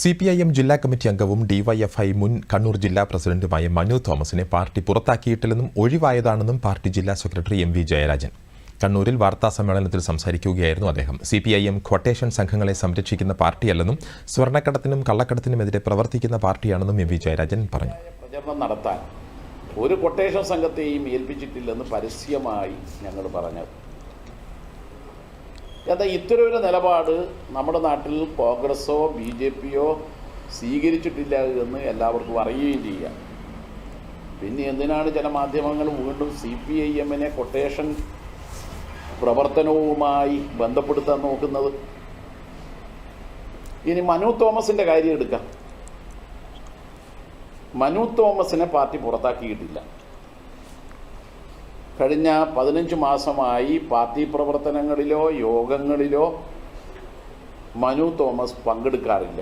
C P I M ജില്ലാ committee അംഗവും DYFI മുൻ കണ്ണൂർ ജില്ലാ പ്രസിഡന്റുമായ മനു തോമസിനെ പാർട്ടി പുറത്താക്കിയിട്ടില്ലെന്നും ഒഴിവായതാണെന്നും പാർട്ടി ജില്ലാ സെക്രട്ടറി എം വി ജയരാജൻ. കണ്ണൂരിൽ വാർത്താ സമ്മേളനത്തിൽ സംസാരിക്കുകയായിരുന്നു അദ്ദേഹം. C P I M quotation സംഘങ്ങളെ സംരക്ഷിക്കുന്ന പാർട്ടിയല്ലെന്നും സ്വർണക്കടത്തിനും കള്ളക്കടത്തിനുമെതിരെ പ്രവർത്തിക്കുന്ന പാർട്ടിയാണെന്നും എം വി ജയരാജൻ പറഞ്ഞു. പ്രചരണം നടത്താൻ ഒരു ക്വട്ടേഷൻ സംഘത്തെയും ഏൽപ്പിച്ചിട്ടില്ലെന്ന് പരസ്യമായി ഞങ്ങൾ പറഞ്ഞത്. എന്നാൽ ഇത്തരമൊരു നിലപാട് നമ്മുടെ നാട്ടിൽ കോൺഗ്രസോ ബി ജെ പിയോ സ്വീകരിച്ചിട്ടില്ല എന്ന് എല്ലാവർക്കും അറിയുകയും ചെയ്യാം. പിന്നെ എന്തിനാണ് ചില മാധ്യമങ്ങൾ വീണ്ടും സി പി ഐ എമ്മിനെ കൊട്ടേഷൻ പ്രവർത്തനവുമായി ബന്ധപ്പെടുത്താൻ നോക്കുന്നത്? ഇനി മനു തോമസിന്റെ കാര്യം എടുക്കാം. മനു തോമസിനെ പാർട്ടി പുറത്താക്കിയിട്ടില്ല. കഴിഞ്ഞ പതിനഞ്ച് മാസമായി പാർട്ടി പ്രവർത്തനങ്ങളിലോ യോഗങ്ങളിലോ മനു തോമസ് പങ്കെടുക്കാറില്ല.